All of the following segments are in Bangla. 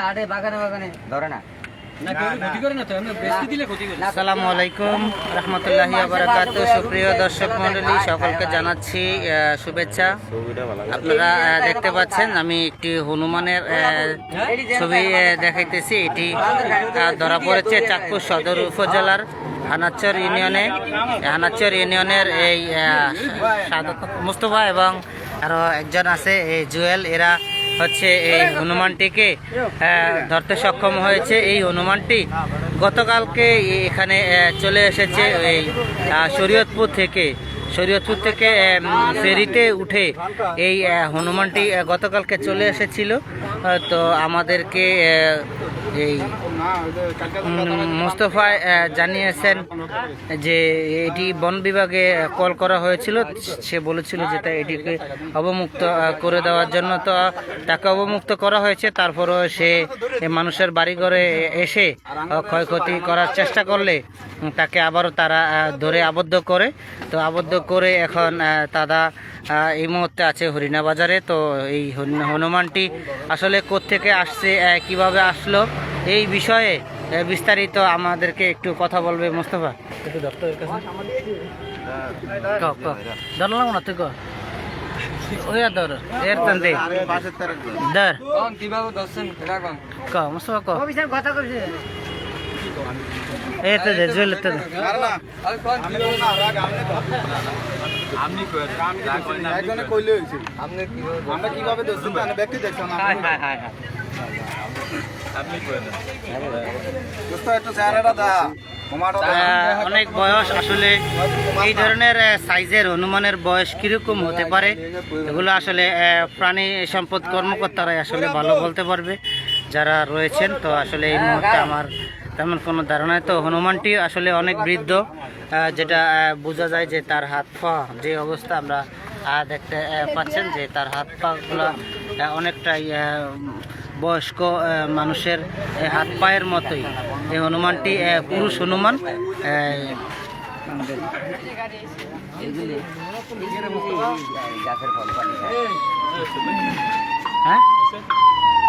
আরে বাগানে বাগানে। ধরে না। আসসালামু আলাইকুম রহমতুল্লাহি বারাকাত সুপ্রিয় দর্শক মণ্ডলী সকলকে জানাচ্ছি আহ, শুভেচ্ছা। আপনারা দেখতে পাচ্ছেন আমি একটি হনুমানের ছবি দেখাইতেছি। এটি ধরা পড়েছে চাঁদপুর সদর উপজেলার হানাচর ইউনিয়নে। হানাচর ইউনিয়নের এই মুস্তফা এবং আরও একজন আছে এই জুয়েল। এরা হচ্ছে এই হনুমানটিকে ধরতে সক্ষম হয়েছে। এই হনুমানটি গতকালকে এখানে চলে এসেছে এই শরীয়তপুর থেকে। শরীয়তপুর থেকে ফেরিতে উঠে এই হনুমানটি গতকালকে চলে এসেছিল। তো আমাদেরকে এই মোস্তফা জানিয়েছেন যে এটি বন বিভাগে কল করা হয়েছিল সে বলেছিল যে তা এটিকে অবমুক্ত করে দেওয়ার জন্য। তো তাকে অবমুক্ত করা হয়েছে তারপরও সে মানুষের বাড়িঘরে এসে ক্ষয়ক্ষতি করার চেষ্টা করলে তাকে আবারও তারা ধরে আবদ্ধ করে। তো আবদ্ধ করে এখন তারা এই মুহূর্তে আছে হরিণা বাজারে। তো এই হনুমানটি আসলে কোত্থেকে আসছে কীভাবে আসলো এই বিষয়ে বিস্তারিত আমাদেরকে একটু কথা বলবে মোস্তফা। একটু ডক্টরের কাছে। না তুই কীভাবে অনেক বয়স আসলে এই ধরনের সাইজের হনুমানের বয়স কীরকম হতে পারে? এগুলো আসলে প্রাণী সম্পদ কর্মকর্তারাই আসলে ভালো বলতে পারবে। যারা রয়েছেন, তো আসলে এই মুহূর্তে আমার তেমন কোনো ধারণা নেই। তো হনুমানটি আসলে অনেক বৃদ্ধ যেটা বোঝা যায় যে তার হাত পা, যে অবস্থা আমরা দেখতে পাচ্ছেন যে তার হাত পাগুলো অনেকটাই বয়স্ক মানুষের হাত পায়ের মতোই। এই হনুমানটি পুরুষ হনুমান হ্যাঁ?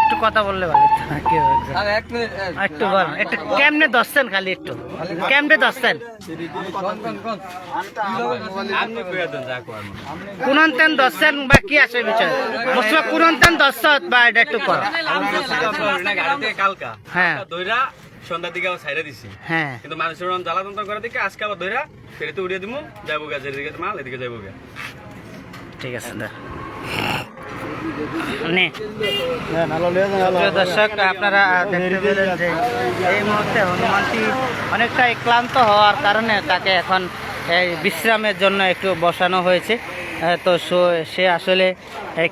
একটু কথা বললে ভালো হতো। কি হবে? আর এক মিনিট একটু বল একটু কেমনে দশছেন খালি একটু? কেমনে দশছেন কোনতেন দশছেন বা কি আছে বিষয়? মুসলা কোনতেন দশত বা এটা একটু কর। হ্যাঁ। দইরা সন্ধ্যার দিকে আবার ছাইরা দিছি হ্যাঁ। কিন্তু মানুষের রকম জ্বালাতন করে দেখে আজকে আবার দইরা ফেরিতে উড়িয়ে দিমু যাব গা যেদিকে মাল এদিকে যাব গা ঠিক আছে দর্শক, আপনারা দেখতে পেলেন যে এই মুহূর্তে হনুমানটি অনেকটাই ক্লান্ত হওয়ার কারণে তাকে এখন বিশ্রামের জন্য একটু বসানো হয়েছে। তো সো- আসলে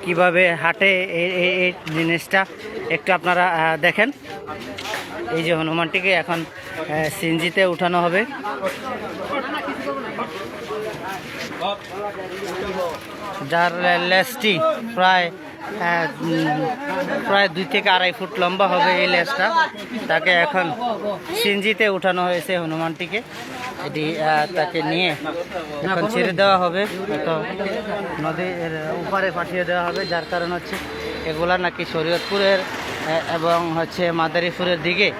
কীভাবে হাঁটে এই- জিনিসটা একটু আপনারা দেখেন। এই যে হনুমানটিকে এখন সিনজিতে উঠানো হবে। যার লেসটি প্রায় প্রায় দুই থেকে আড়াই ফুট লম্বা হবে এই লেসটা তাকে এখন সিঞ্জিতে উঠানো হয়েছে হনুমানটিকে। এটি তাকে নিয়ে এখন ছেড়ে দেওয়া হবে। তো নদীর উপারে পাঠিয়ে দেওয়া হবে, যার কারণ হচ্ছে এগুলা নাকি শরীয়তপুরের এবং হচ্ছে মাদারীপুরের দিকে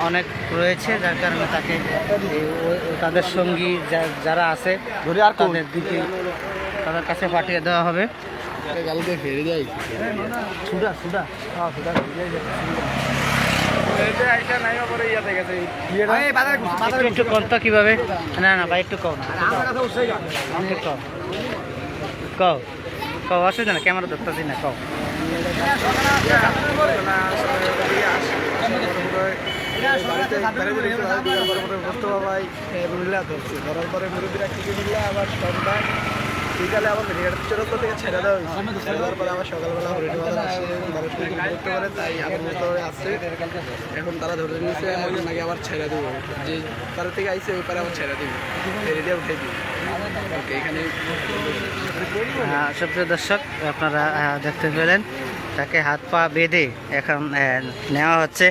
অনেক রয়েছে যার কারণে তাকে তাদের সঙ্গী যা- যারা আছে তাদের দিকে তাদের কাছে পাঠিয়ে দেওয়া হবে। কালকে ফেরি যাই। সুদা সুদা। হ্যাঁ সুদা একটু একটু কম তো কীভাবে? না না ভাই একটু কম। একটু কম। কও কও অসুবিধা না ক্যামেরা ধরতেছি না কও। পরে আবার থেকে ছেড়ে দেওয়া ছেড়ে দেওয়ার পরে সকালবেলা তাই মতো এখন তারা ধরে নিয়েছে নাকি আবার ছেড়ে দেবো যে পারে থেকে আইসে ওই পারে আবার ছেড়ে দিব দিয়ে উঠে এখানে আহ, সুপ্রিয় দর্শক আপনারা দেখতে পেলেন তাকে হাত পা বেঁধে এখন নেওয়া হচ্ছে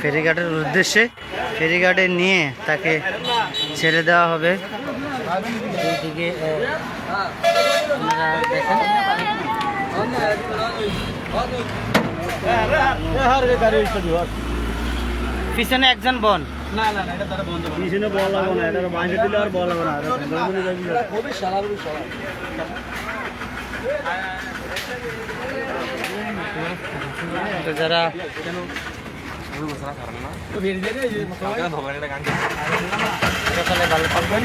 ফেরিঘাটের উদ্দেশ্যে। ফেরিঘাটে নিয়ে তাকে ছেড়ে দেওয়া হবে। এইদিকে আহ, আপনারা দেখেন। পিছনে একজন বোন তো যারা সকালে ভালো থাকবেন